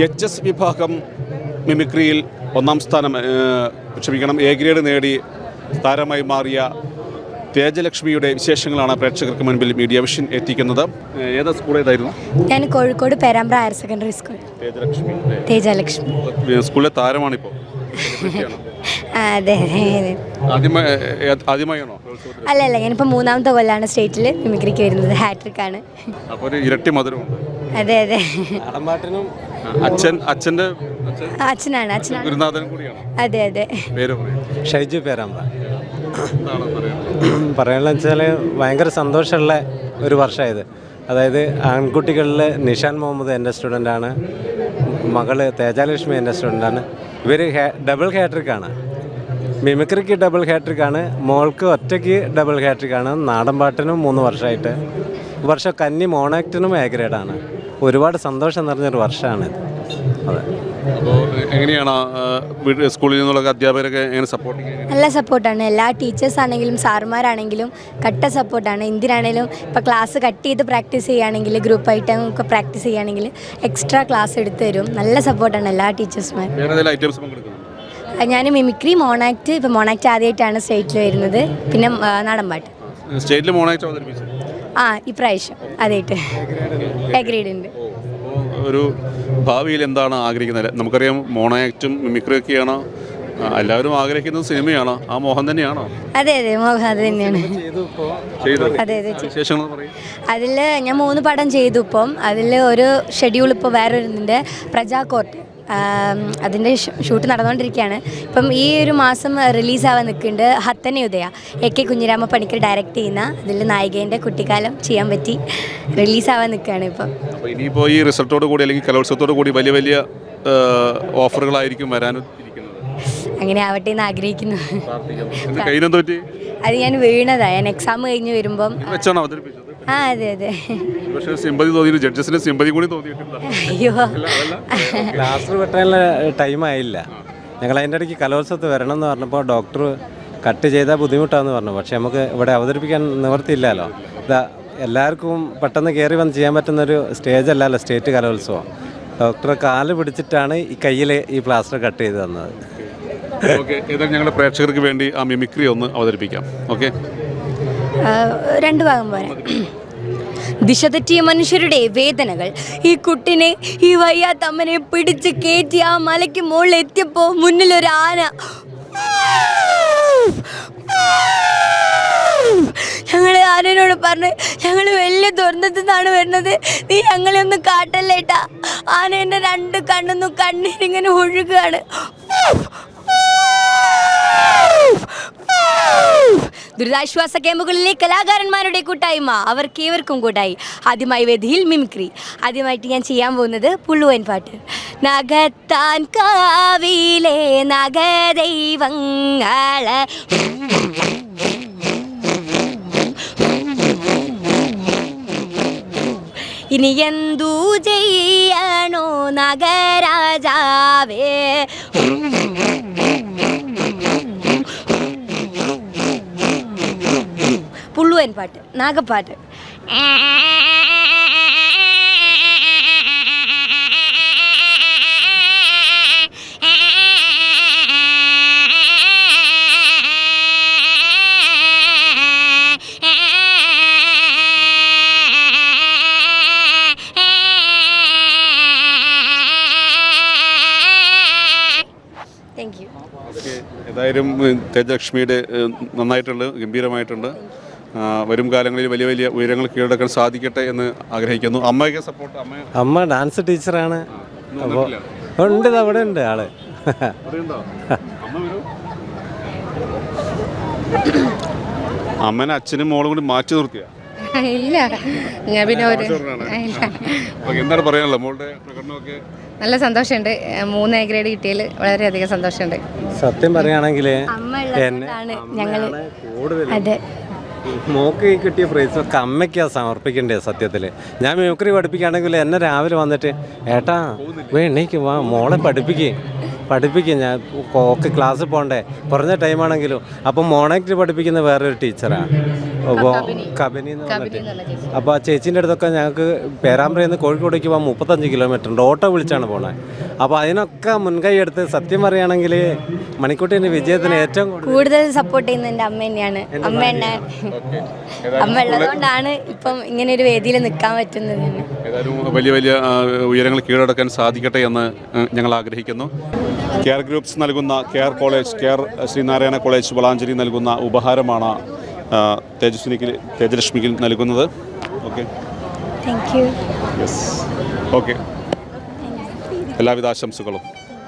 H S വിഭാഗം മിമിക്രിയിൽ ഒന്നാം സ്ഥാനം ക്ഷമിക്കണം എ ഗ്രേഡ് നേടി താരമായി മാറിയ തേജലക്ഷ്മിയുടെ വിശേഷങ്ങളാണ് പ്രേക്ഷകർക്ക് മുൻപിൽ മീഡിയ വിഷൻ എത്തിക്കുന്നത്. ഏതാ സ്കൂൾ ഏതായിരുന്നു? ഞാൻ Kozhikode Perambra higher secondary school. Tejalakshmi. സ്കൂളിലെ താരമാണിപ്പോൾ ഇപ്പോൾ അതെ ആദ്യമായാണോ? അല്ല അല്ല ഞാനിപ്പോൾ മൂന്നാമത്തെ കൊല്ലാണ് സ്റ്റേറ്റിൽ മിമിക്രിക്ക് വരുന്നത് ഹാട്രിക് ആണ് അപ്പോൾ ഒരു ഇരട്ടി മധുരമുണ്ട്. അതെ അതെ. നാടൻപാട്ടിനും അച്ഛൻ അച്ഛന്റെ അച്ഛനാണ് അച്ഛനാണ്. ഗുരുനാഥൻ കൂടിയാണ്? അതെ അതെ. പേര് ഷൈജു പേരാമ്പ്ര പറയാനുള്ള വെച്ചാൽ ഭയങ്കര സന്തോഷമുള്ള ഒരു വർഷമായത്. അതായത് ആൺകുട്ടികളിൽ നിഷാൻ മുഹമ്മദ് എന്റെ സ്റ്റുഡന്റാണ് മകൾ തേജാലക്ഷ്മി എന്റെ സ്റ്റുഡന്റാണ്. ഇവർ ഡബിൾ ഹാട്രിക്കാണ് മിമിക്രിക്ക് ഡബിൾ ഹാട്രിക്കാണ് മോൾക്ക് ഒറ്റയ്ക്ക് ഡബിൾ ഹാട്രിക്കാണ് നാടൻ പാട്ടിനും മൂന്ന് വർഷമായിട്ട്. ഈ വർഷം കന്നി മോണാക്ടിനും എ ഗ്രേഡാണ് ഒരുപാട് സന്തോഷം നിറഞ്ഞൊരു വർഷമാണ് അതെ. അപ്പോൾ എങ്ങനെയാണ് സ്കൂളിൽ നിന്നുള്ള അധ്യാപകരൊക്കെ എങ്ങനെ സപ്പോർട്ട് നല്ല സപ്പോർട്ടാണ്. എല്ലാ ടീച്ചേഴ്സ് ആണെങ്കിലും സാറുമാരാണെങ്കിലും കട്ട സപ്പോർട്ടാണ്. എന്തിനാണേലും ഇപ്പോൾ ക്ലാസ് കട്ട് ചെയ്ത് പ്രാക്ടീസ് ചെയ്യുകയാണെങ്കിൽ ഗ്രൂപ്പ് ഐറ്റം ഒക്കെ പ്രാക്ടീസ് ചെയ്യുകയാണെങ്കിൽ എക്സ്ട്രാ ക്ലാസ് എടുത്ത് തരും. നല്ല സപ്പോർട്ടാണ് എല്ലാ ടീച്ചേഴ്സുമാരും പങ്കെടുക്കുന്നുണ്ട് ഞാൻ മിമിക്രി മോണാക്ട് ഇപ്പോൾ മോണാക്ട് ആദ്യമായിട്ടാണ് സ്റ്റേറ്റിൽ വരുന്നത്. പിന്നെ നാടൻപാട്ട്. സ്റ്റേറ്റിൽ മോണാക്ട് അവതരിപ്പിച്ചു ആ ഇപ്രാവശ്യം. അതായിട്ട് എഗ്രീഡുണ്ട് ഗ്രേഡ് ഒരു ഭാവിയിൽ എന്താണ് ആഗ്രഹിക്കുന്നത്? നമുക്കറിയാം മോണാക്റ്റും മിമിക്രിയൊക്കെയാണ് എല്ലാവരും ആഗ്രഹിക്കുന്ന സിനിമയാണോ. ആ മോഹൻ തന്നെയാണോ? അതെ അതെ മോഹൻ അത് തന്നെയാണ്. ചെയ്തു അതെ അതെ അതിൽ ഞാൻ മൂന്ന് പടം ചെയ്തു ഇപ്പം. അതിൽ ഒരു ഷെഡ്യൂൾ ഇപ്പോൾ വേറൊരു പ്രജാ കോർട്ട് അതിന്റെ ഷൂട്ട് നടന്നുകൊണ്ടിരിക്കുകയാണ്. ഇപ്പം ഈ ഒരു മാസം റിലീസാവാൻ നിൽക്കുന്നുണ്ട് ഹത്തനെ Udaya A K Kunhirama Panicker direct ചെയ്യുന്ന അതിൽ നായികേന്റെ കുട്ടിക്കാലം ചെയ്യാൻ പറ്റി റിലീസാവാൻ നിൽക്കുകയാണ് ഇപ്പം. ഇനിയിപ്പോൾ ഈ റിസൾട്ടോട് കൂടി അല്ലെങ്കിൽ കലോത്സവത്തോട് കൂടി വലിയ വലിയ ഓഫറുകളായിരിക്കും വരാനും അങ്ങനെ ആവട്ടെ എന്ന് ആഗ്രഹിക്കുന്നു. അത് ഞാൻ വീണതാണ് ഞാൻ എക്സാം കഴിഞ്ഞ് വരുമ്പം അവതരിപ്പിച്ചത് ആ അതെ അതെ. പക്ഷേ സിമ്പതി തോന്നി ജഡ്ജസിന് സിമ്പതി കൂടി തോന്നിയിട്ടില്ല. അയ്യോ. ക്ലാസ് വെട്ടാനുള്ള ടൈമായില്ല ഞങ്ങൾ അതിന്റെ ഇടയ്ക്ക് കലോത്സവത്തിൽ വരണം എന്ന് പറഞ്ഞപ്പോൾ ഡോക്ടർ കട്ട് ചെയ്താൽ ബുദ്ധിമുട്ടാന്ന് പറഞ്ഞു. പക്ഷേ നമുക്ക് ഇവിടെ അവതരിപ്പിക്കാൻ നിവർത്തിയില്ലല്ലോ ഇതാ എല്ലാവർക്കും പെട്ടെന്ന് കയറി വന്ന് ചെയ്യാൻ പറ്റുന്നൊരു സ്റ്റേജ് അല്ലല്ലോ സ്റ്റേറ്റ് കലോത്സവം. ഡോക്ടറെ കാൽ പിടിച്ചിട്ടാണ് ഈ കയ്യിൽ ഈ പ്ലാസ്റ്റർ കട്ട് ചെയ്ത് തന്നത്. ഓക്കെ. ഏതായാലും ഞങ്ങളുടെ പ്രേക്ഷകർക്ക് വേണ്ടി ആ മിമിക്രി ഒന്ന് അവതരിപ്പിക്കാം. ഓക്കെ? രണ്ട് ഭാഗം പോരാ. ദിശ തെറ്റിയ മനുഷ്യരുടെ വേദനകൾ. ഈ കുട്ടിനെ ഈ വയ്യാത്ത അമ്മനെ പിടിച്ച് കയറ്റി ആ മലയ്ക്ക് മുകളിൽ എത്തിയപ്പോ മുന്നിലൊരു ആന. ഞങ്ങൾ ആനനോട് പറഞ്ഞ് ഞങ്ങൾ വലിയ ദുരന്തത്തിൽ നിന്നാണ് വരുന്നത്. നീ ഞങ്ങളെ ഒന്ന് കാട്ടല്ലേട്ടാ ആന എന്റെ രണ്ട് കണ്ണൊന്നും കണ്ണീരിങ്ങനെ ഒഴുകുകയാണ് ദുരിതാശ്വാസ ക്യാമ്പുകളിലെ കലാകാരന്മാരുടെ കൂട്ടായ്മ അവർക്ക് ഏവർക്കും കൂട്ടായി. ആദ്യമായി വേദിയിൽ മിമിക്രി. ആദ്യമായിട്ട് ഞാൻ ചെയ്യാൻ പോകുന്നത് പുള്ളുവൻ പാട്ട്. നഗത്താൻ കാവിലെ നഗദൈവങ്ങളെ ഇനി എന്തു ചെയ്യണോ നഗരാജാവേ? പുള്ളുവൻ പാട്ട് നാഗപ്പാട്ട്. താങ്ക് ഏതായാലും തേജലക്ഷ്മിയുടെ നന്നായിട്ടുണ്ട് ഗംഭീരമായിട്ടുണ്ട്. വരും കാലങ്ങളിൽ വലിയ വലിയ ഉയരങ്ങൾ കീഴടക്കാൻ സാധിക്കട്ടെ എന്ന് ആഗ്രഹിക്കുന്നു. അമ്മയ്ക്ക് സപ്പോർട്ട് അമ്മ അമ്മ ഡാൻസ് ടീച്ചറാണ് അപ്പോൾ ഉണ്ട് അവിടെ ഉണ്ട് ആൾ. അമ്മനെ അച്ഛനും മോളും കൂടി മാറ്റി നിർത്തിയ? ഇല്ല ഞാൻ പിന്നെ ഒരു എന്താണ് പറയാനുള്ളത്? മോളുടെ പ്രകടനമൊക്കെ നല്ല സന്തോഷമുണ്ട്. മൂന്ന് എ ഗ്രേഡ് കിട്ടിയതിൽ വളരെയധികം സന്തോഷമുണ്ട്. സത്യം പറയുകയാണെങ്കിൽ ഞങ്ങൾ അതെ. മോക്ക് കിട്ടിയ പ്രൈസ് അമ്മയ്ക്കാണ് സമർപ്പിക്കേണ്ടത് സത്യത്തിൽ ഞാൻ മ്യൂക്കറി പഠിപ്പിക്കുകയാണെങ്കിൽ എന്നെ രാവിലെ വന്നിട്ട് ഏട്ടാ വേണേക്ക് എണ്ണീക്ക് വാ മോളെ പഠിപ്പിക്കേ. പഠിപ്പിക്കും ഞാൻ ഒക്കെ ക്ലാസ്സിൽ പോകണ്ടേ കുറഞ്ഞ ടൈമാണെങ്കിലും അപ്പം മോണക്റ്റ് പഠിപ്പിക്കുന്ന വേറൊരു ടീച്ചറാണ് അപ്പോൾ കബനി. എന്ന് പറഞ്ഞിട്ട് അപ്പോൾ ആ ചേച്ചീന്റെ അടുത്തൊക്കെ ഞങ്ങൾക്ക് പേരാമ്പ്രയിൽ നിന്ന് കോഴിക്കോടേക്ക് പോകാൻ മുപ്പത്തഞ്ച് കിലോമീറ്റർ ഉണ്ട് ഓട്ടോ വിളിച്ചാണ് പോണത് അപ്പോൾ അതിനൊക്കെ മുൻകൈ എടുത്ത് സത്യം പറയുകയാണെങ്കിൽ മണിക്കുട്ടിന്റെ വിജയത്തിന് ഏറ്റവും കൂടുതൽ സപ്പോർട്ട് ചെയ്യുന്ന എന്റെ അമ്മ തന്നെയാണ്. അമ്മ എന്നെ അമ്മ ഉള്ളതുകൊണ്ടാണ് ഇപ്പം ഇങ്ങനെ ഒരു വേദിയിൽ നിൽക്കാൻ പറ്റുന്നത്. വലിയ വലിയ ഉയരങ്ങൾ കീഴടക്കാൻ സാധിക്കട്ടെ എന്ന് ഞങ്ങൾ ആഗ്രഹിക്കുന്നു. കെയർ ഗ്രൂപ്പ്സ് നൽകുന്ന care college care Sreenarayana college Valanchery നൽകുന്ന ഉപഹാരമാണ് തേജസ്വിനിക്ക് തേജലക്ഷ്മിക്ക് നൽകുന്നത്. Okay thank you yes okay എല്ലാവിധ ആശംസകളും.